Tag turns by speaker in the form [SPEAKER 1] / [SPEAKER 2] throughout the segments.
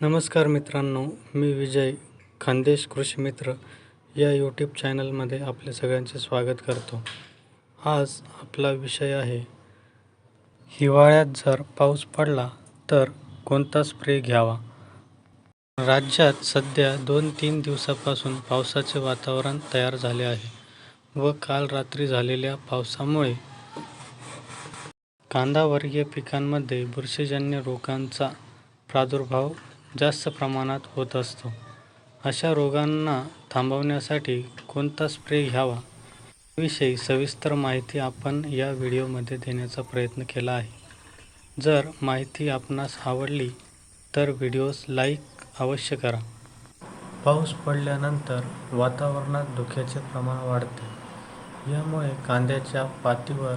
[SPEAKER 1] नमस्कार मित्रांनो मी विजय खानदेश कृषी मित्र या यूट्यूब चॅनलमध्ये आपले सगळ्यांचे स्वागत करतो. आज आपला विषय आहे हिवाळ्यात जर पाऊस पडला तर कोणता स्प्रे घ्यावा? राज्यात सध्या दोन तीन दिवसापासून पावसाचे वातावरण तयार झाले आहे व काल रात्री झालेल्या पावसामुळे कांदावर्गीय पिकांमध्ये बुरशीजन्य रोगांचा प्रादुर्भाव जास्त प्रमाणात होत असतो. अशा रोगांना थांबवण्यासाठी कोणता स्प्रे घ्यावा? याविषयी सविस्तर माहिती आपण या व्हिडिओमध्ये देण्याचा प्रयत्न केला आहे. जर माहिती आपणास आवडली तर व्हिडिओस लाईक अवश्य करा. पाऊस पडल्यानंतर वातावरणात धुक्याचे प्रमाण वाढते. यामुळे कांद्याच्या पातीवर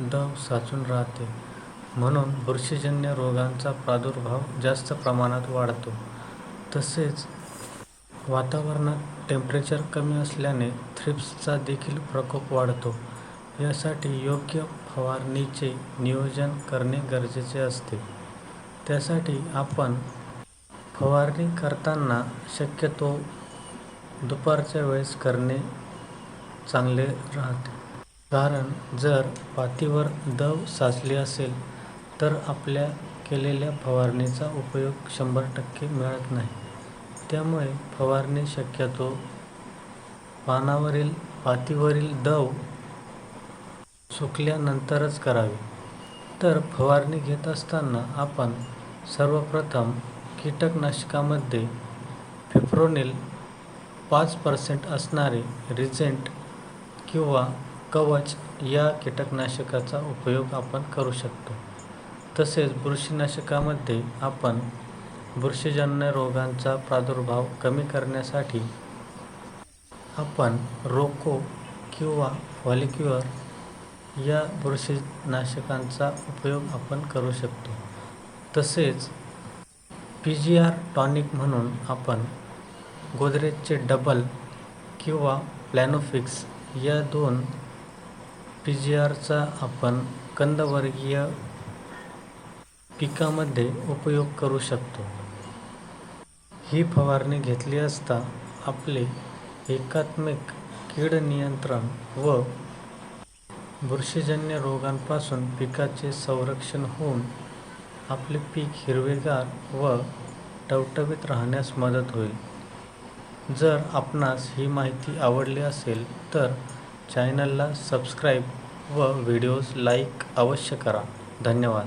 [SPEAKER 1] दव साचून राहते. म्हणून बुरशीजन्य रोगांचा प्रादुर्भाव जास्त प्रमाणात वाढतो. तसेच वातावरणात टेम्परेचर कमी असल्याने थ्रिप्सचा देखील प्रकोप वाढतो. यासाठी योग्य फवारणीचे नियोजन करणे गरजेचे असते. त्यासाठी आपण फवारणी करताना शक्यतो दुपारच्या वेळेस करणे चांगले राहते. कारण जर पातीवर दव साचली असेल तर आपल्या केलेल्या फवारणीचा उपयोग शंभर टक्के मिळत नाही. त्यामुळे फवारणी शक्यतो पानावरील पातीवरील दव सुकल्यानंतरच करावी. तर फवारणी घेत असताना आपण सर्वप्रथम कीटकनाशकामध्ये फिफ्रोनिल पाच पर्सेंट असणारे रिजेंट किंवा कवच या कीटकनाशकाचा उपयोग आपण करू शकतो. तसेच बुरशीनाशकामध्ये आपण बुरशीजन्य रोगांचा प्रादुर्भाव कमी करण्यासाठी आपण रोको किंवा फॉलिक्युअर या बुरशीनाशकांचा उपयोग आपण करू शकतो. तसेच पी जी आर टॉनिक म्हणून आपण गोदरेजचे डबल किंवा प्लॅनोफिक्स या दोन पी जी आरचा आपण कंदवर्गीय पिकामध्ये उपयोग करू शकतो. ही फवारणी घेतली असता आपले एकात्मिक कीड नियंत्रण व बुरशीजन्य रोगांपासून पिकाचे संरक्षण होऊन आपले पीक हिरवेगार व टवटवीत राहण्यास मदत होईल. जर आपणास ही माहिती आवडली असेल तर चॅनलला सबस्क्राईब व व्हिडिओज लाईक अवश्य करा. धन्यवाद.